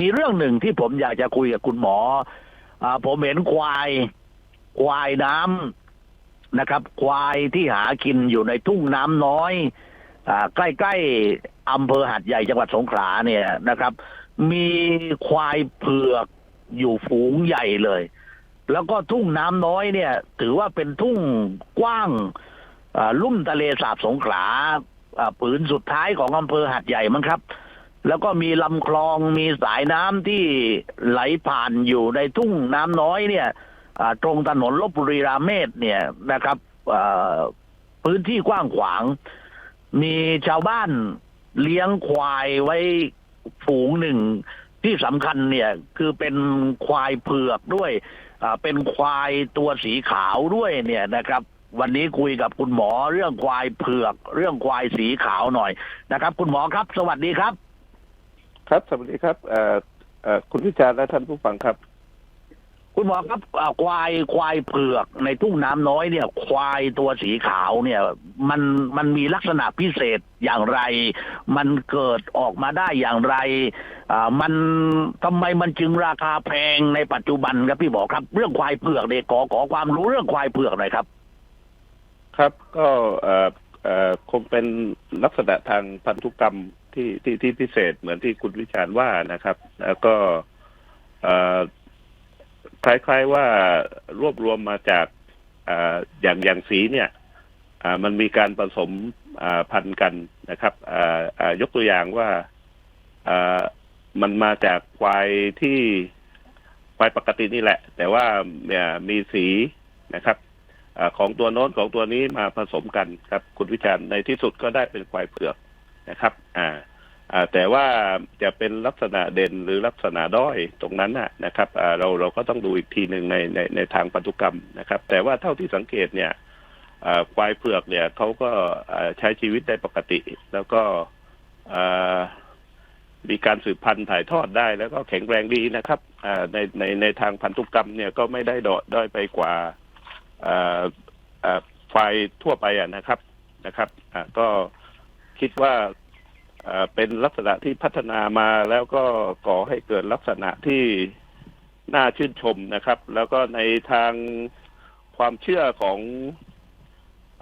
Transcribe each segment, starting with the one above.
มีเรื่องหนึ่งที่ผมอยากจะคุยกับคุณหมออผมเห็นควายควายน้ำนะครับ ควายที่หากินอยู่ในทุ่งน้ำน้อยอใกล้ๆอำเภอหัดใหญ่จังหวัดสงขลาเนี่ยนะครับ มีควายเผือกอยู่ฝูงใหญ่เลย แล้วก็ทุ่งน้ำน้อยเนี่ย ถือว่าเป็นทุ่งกว้างลุ่มทะเลสาบสงขลาอ่าผืนสุดท้ายของอำเภอหัดใหญ่มั้งครับ แล้วก็มีลำคลองมีสายน้ำที่ไหลผ่านอยู่ในทุ่งน้ำน้อยเนี่ยตรงถนนลบบุรีรามเมศเนี่ยนะครับพื้นที่กว้างขวาง มีชาวบ้านเลี้ยงควายไว้ฝูงหนึ่งที่สำคัญเนี่ยคือเป็นควายเผือกด้วยเป็นควายตัวสีขาวด้วยเนี่ยนะครับ วันนี้คุยกับคุณหมอเรื่องควายเผือก เรื่องควายสีขาวหน่อยนะครับ คุณหมอครับ สวัสดีครับ ครับสวัสดีครับเอ่อเอ่อคุณวิจารณ์และท่านผู้ฟังครับ คุณหมอครับอ่าควายควายเผือกในทุ่งน้ำน้อยเนี่ย ควายตัวสีขาวเนี่ย มันมันมีลักษณะพิเศษอย่างไร มันเกิดออกมาได้อย่างไรอ่ามันทำไมมันจึงราคาแพงในปัจจุบันครับพี่บอกครับ เรื่องควายเผือกเนี่ยขอขอความรู้เรื่องควายเผือกหน่อยครับ ครับก็เอ่อเอ่อคงเป็นลักษณะทางพันธุกรรม ที่ที่ที่พิเศษเหมือนที่คุณวิจารณ์ว่านะครับ แล้วก็คล้ายๆว่ารวบรวมมาจากออย่างอย่างสีเนี่ยมันมีการผสมพันธุ์กันนะครับยกตัวอย่างว่ามันมาจากควายที่ควายปกตินี่แหละ แต่ว่ามีสีนะครับอของตัวโน้นของตัวนี้มาผสมกันครับ คุณวิจารณ์ในที่สุดก็ได้เป็นควายเผือก นะครับ อ่าอ่าแต่ว่าจะเป็นลักษณะเด่นหรือลักษณะด้อยตรงนั้นน่ะนะครับอ่าเราเราก็ต้องดูอีกทีหนึ่งในในในทางพันธุกรรมนะครับ แต่ว่าเท่าที่สังเกตเนี่ยควายเผือกเนี่ยเขาก็ใช้ชีวิตได้ปกติ แล้วก็มีการสืบพันธุ์ถ่ายทอดได้แล้วก็แข็งแรงดีนะครับอ่าในในในทางพันธุกรรมเนี่ยก็ไม่ได้ดอด้อยไปกว่าเอ่อเอ่อไฟทั่วไปอะนะครับนะครับอ่าก็คิดว่า เป็นลักษณะที่พัฒนามาแล้วก็ก่อให้เกิดลักษณะที่น่าชื่นชมนะครับ แล้วก็ในทางความเชื่อของ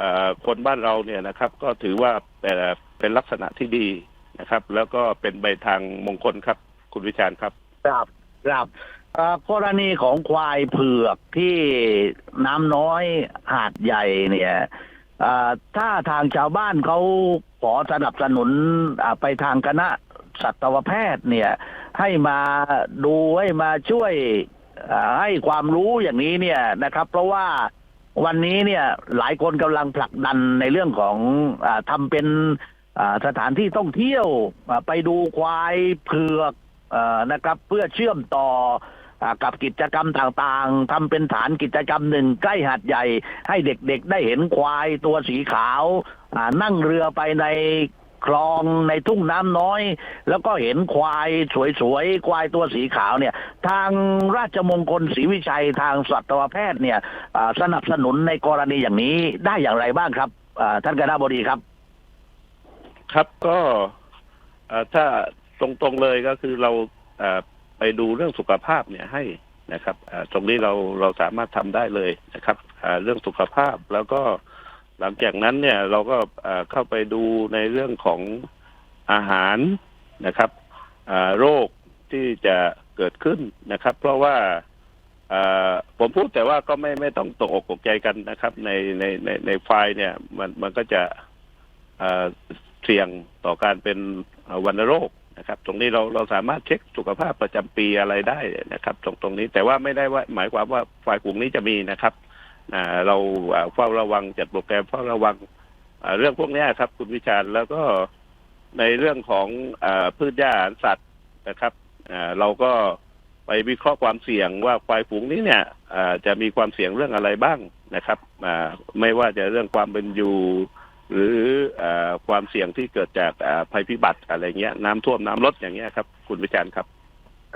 อคนบ้านเราเนี่ยนะครับ ก็ถือว่าเป็นลักษณะที่ดีนะครับ แล้วก็เป็นใบทางมงคลครับ คุณวิจารณ์ครับครับครับกรณีของควายเผือกที่น้ำน้อยหาดใหญ่เนี่ยถ้าทางชาวบ้านเขา อสนับสนุนไปทางคณะสัตวแพทย์เนี่ย ให้มาดูให้มาช่วยให้ความรู้อย่างนี้เนี่ยนะครับ เพราะว่าวันนี้เนี่ยหลายคนกำลังผลักดันในเรื่องของอทำเป็นสถานที่ท่องเที่ยวไปดูควายเผือกอนะครับ เพื่อเชื่อมต่อกับกิจกรรมต่างๆทำเป็นฐานกิจกรรมหนึ่งใกล้หาดใหญ่ ให้เด็กๆได้เห็นควายตัวสีขาว นั่งเรือไปในคลองในทุ่งน้ำน้อย แล้วก็เห็นควายสวยๆ ควายตัวสีขาวเนี่ย ทางราชมงคลศรีวิชัยทางสัตวแพทย์เนี่ยสนับสนุนในกรณีอย่างนี้ได้อย่างไรบ้างครับอ่าท่านคณะบดีครับ ครับก็ถ้าตรงๆเลยก็คือเราไปดูเรื่องสุขภาพเนี่ยให้นะครับตรงนี้เราเราสามารถทำได้เลยนะครับเรื่องสุขภาพแล้วก็ หลังจากนั้นเนี่ยเราก็เข้าไปดูในเรื่องของอาหารนะครับโรคที่จะเกิดขึ้นนะครับ เพราะว่าผมพูดแต่ว่าก็ไม่ไม่ต้องตกอกตกใจกันนะครับ ในในในในไฟล์เนี่ย มันมันก็จะเสี่ยงต่อการเป็นวัณโรคนะครับ ตรงนี้เราเราสามารถเช็คสุขภาพประจำปีอะไรได้นะครับ ตรงตรงนี้แต่ว่าไม่ได้ว่าหมายความว่าฝ่ายกลุ่มนี้จะมีนะครับ เราเฝ้าระวังจัดโปรแกรมเฝ้าระวังเรื่องพวกนี้ครับ คุณวิชาญแล้วก็ในเรื่องของอพืชหญ้าอาหารสัตว์นะครับเราก็ไปวิเคราะห์ความเสี่ยงว่าควายฝูงนี้เนี่ยจะมีความเสี่ยงเรื่องอะไรบ้างนะครับไม่ว่าจะเรื่องความเป็นอยู่หรืออความเสี่ยงที่เกิดจากภัยพิบัติอะไรเงี้ย น้ำท่วมน้ำลดอย่างเงี้ยครับ คุณวิจารณ์ครับ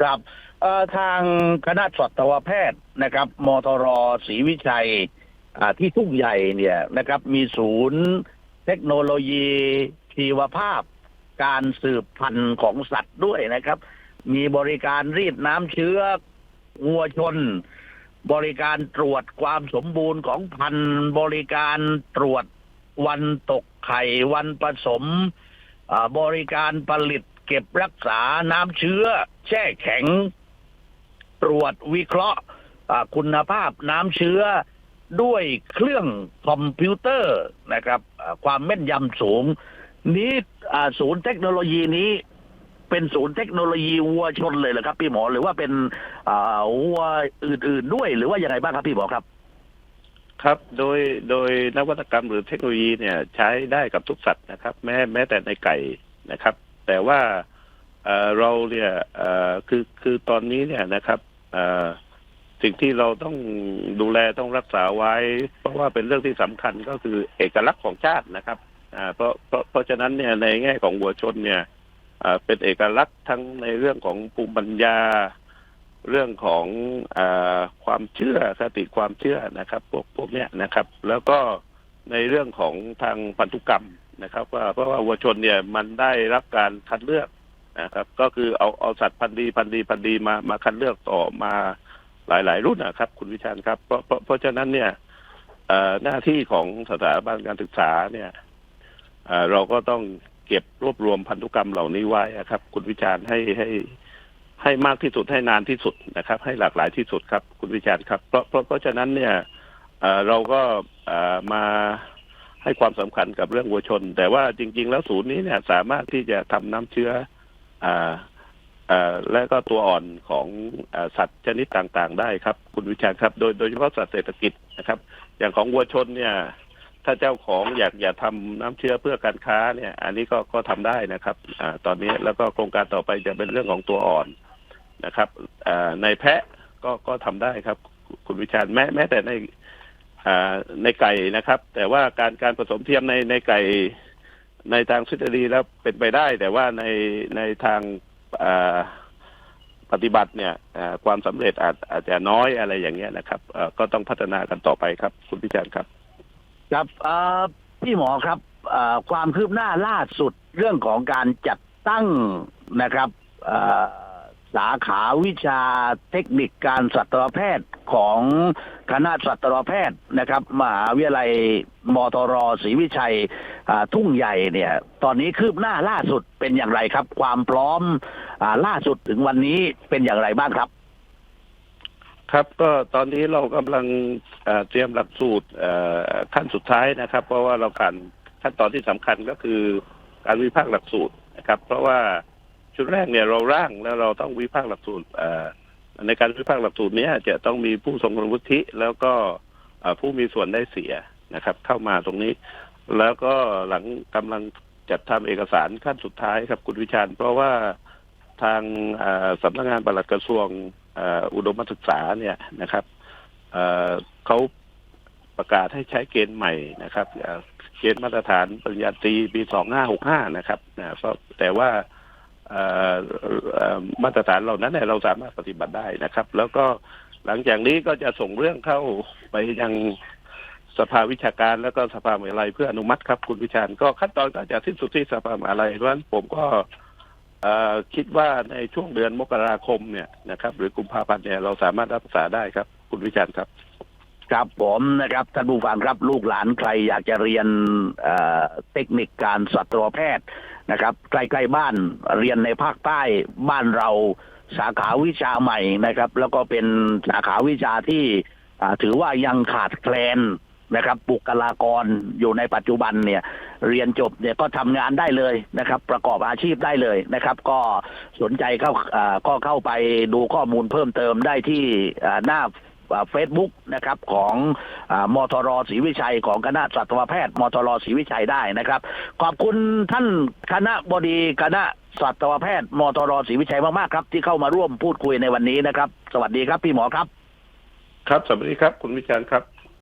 ครับทางคณะสัตวแพทย์นะครับมทรศรีวิชัยที่ทุ่งใหญ่เนี่ยนะครับมีศูนย์เทคโนโลยีชีวภาพ การสืบพันธุ์ของสัตว์ด้วยนะครับ มีบริการรีดน้ำเชื้อวัวชน บริการตรวจความสมบูรณ์ของพันธุ์ บริการตรวจวันตกไข่วันผสมบริการผลิต เก็บรักษาน้ำเชื้อ แช่แข็ง ตรวจวิเคราะห์คุณภาพน้ำเชื้อด้วยเครื่องคอมพิวเตอร์นะครับความแม่นยำสูง นี้ศูนย์เทคโนโลยีนี้ เป็นศูนย์เทคโนโลยีวัวชนเลยเหรอครับ พี่หมอหรือว่าเป็นวัวอื่น ๆ ด้วยหรือว่ายังไงบ้างครับพี่หมอครับ ครับ โดยโดยนวัตกรรมหรือเทคโนโลยีเนี่ยใช้ได้กับทุกสัตว์นะครับ แม้แม้แต่ในไก่นะครับ แต่ว่าเราเนี่ยคือคือตอนนี้เนี่ยนะครับสิ่งที่เราต้องดูแลต้องรักษาไว้ เพราะว่าเป็นเรื่องที่สำคัญก็คือเอกลักษณ์ของชาตินะครับเพราะเพราะเพราะฉะนั้นเนี่ยในแง่ของวัวชนเนี่ยเป็นเอกลักษณ์ทั้งในเรื่องของภูมิปัญญา เรื่องของอความเชื่อคติความเชื่อนะครับ พวกพวกเนี้ยนะครับ แล้วก็ในเรื่องของทางพันธุกรรม นะครับว่าเพราะว่าวัวชนเนี่ยมันได้รับการคัดเลือกนะครับ ก็คือเอาเอาสัตว์พันธุ์ดีพันธุ์ดีพันธุ์ดีมามาคัดเลือกต่อมาหลาย ๆ รุ่นนะครับ คุณวิชาญครับเพราะเพราะเพราะฉะนั้นเนี่ยหน้าที่ของสถาบันการศึกษาเนี่ยเราก็ต้องเก็บรวบรวมพันธุกรรมเหล่านี้ไว้นะครับ คุณวิจารณ์ให้ให้ให้มากที่สุดให้นานที่สุดนะครับ ให้หลากหลายที่สุดครับ คุณวิจารณ์ครับ เพราะเพราะเพราะฉะนั้นเนี่ยเราก็มา ให้ความสำคัญกับเรื่องวัวชน แต่ว่าจริง ๆ แล้วศูนย์นี้เนี่ยสามารถที่จะทำน้ำเชื้ออ่าอ่อและก็ตัวอ่อนของอสัตว์ชนิดต่างๆ ได้ครับ คุณวิจาครับ โดยโดยเฉพาะสัตว์เศรษฐกิจนะครับ อย่างของวัวชนเนี่ย ถ้าเจ้าของอยากอยากทำน้ำเชื้อเพื่อการค้าเนี่ย อันนี้ก็ก็ทำได้นะครับอ่าตอนนี้แล้วก็โครงการต่อไปจะเป็นเรื่องของตัวอ่อนนะครับอ่าในแพะก็ก็ทำได้ครับ คุณวิชาญแม้แม้แต่ใน ในไก่นะครับ แต่ว่าการการผสมเทียมในในไก่ในทางทฤษฎีแล้วเป็นไปได้ แต่ว่าในในทางปฏิบัติเนี่ยความสำเร็จอาจอาจจะน้อยอะไรอย่างเงี้ยนะครับก็ต้องพัฒนากันต่อไปครับ คุณวิจารณ์ครับ ครับพี่หมอครับความคืบหน้าล่าสุดเรื่องของการจัดตั้งนะครับ สาขาวิชาเทคนิคการสัตวแพทย์ของคณะสัตวแพทย์นะครับมหาวิทยาลัยมทรศรีวิชัยทุ่งใหญ่เนี่ย ตอนนี้คืบหน้าล่าสุดเป็นอย่างไรครับ ความพร้อมอล่าสุดถึงวันนี้เป็นอย่างไรบ้างครับ ครับก็ตอนนี้เรากำลังเตรียมหลักสูตรขั้นสุดท้ายนะครับ เพราะว่าเราการขั้นตอนที่สำคัญก็คือการวิพากษ์หลักสูตรนะครับ เพราะว่า ชุดแรกเนี่ยเราร่างแล้วเราต้องวิพากษ์หลักสูตรในการวิพากษ์หลักสูตรนี้จะต้องมีผู้ทรงคุณวุฒิแล้วก็ผู้มีส่วนได้เสียนะครับ เข้ามาตรงนี้ แล้วก็หลังกำลังจัดทำเอกสารขั้นสุดท้ายครับคุณวิชาญเพราะว่าทางเอ่อสำนักงานปลัดกระทรวงอุดมศึกษาเนี่ยนะครับเขาประกาศให้ใช้เกณฑ์ใหม่นะครับเกณฑ์มาตรฐานปริญญาตรีปีสองห้าหกห้านะครับแต่ว่า มาตรฐานเหล่านั้นเราสามารถปฏิบัติได้นะครับ แล้วก็หลังจากนี้ก็จะส่งเรื่องเข้าไปยังสภาวิชาการแล้วก็สภามหาลัยเพื่ออนุมัติครับ คุณวิชาญก็ขั้นตอนก็จะสิ้นสุดที่สภามหาลัยเพราะฉะนั้นผมก็คิดว่าในช่วงเดือนมกราคมเนี่ยนะครับ หรือกุมภาพันธ์เนี่ยเราสามารถรักษาได้ครับ คุณวิจารณ์ครับ ครับผมนะครับท่านผู้ฟังครับลูกหลานใครอยากจะเรียนเเทคนิคการสัตวแพทย์นะครับ ใกล้ๆบ้านเรียนในภาคใต้บ้านเราสาขาวิชาใหม่นะครับ แล้วก็เป็นสาขาวิชาที่ถือว่ายังขาดแคลนนะครับบุคลากรอยู่ในปัจจุบันเนี่ย เรียนจบเนี่ยก็ทำงานได้เลยนะครับ ประกอบอาชีพได้เลยนะครับ ก็สนใจเข้าก็เข้าไปดูข้อมูลเพิ่มเติมได้ที่หน้า เฟซบุ๊กนะครับของอามทรศรีวิชัยของคณะสัตวแพทย์มทรศรีวิชัยได้นะครับ ขอบคุณท่านคณะบดีคณะสัตวแพทย์มทรศรีวิชัยมากๆครับ ที่เข้ามาร่วมพูดคุยในวันนี้นะครับ สวัสดีครับพี่หมอครับ ครับสวัสดีครับ คุณวิจารณ์ครับ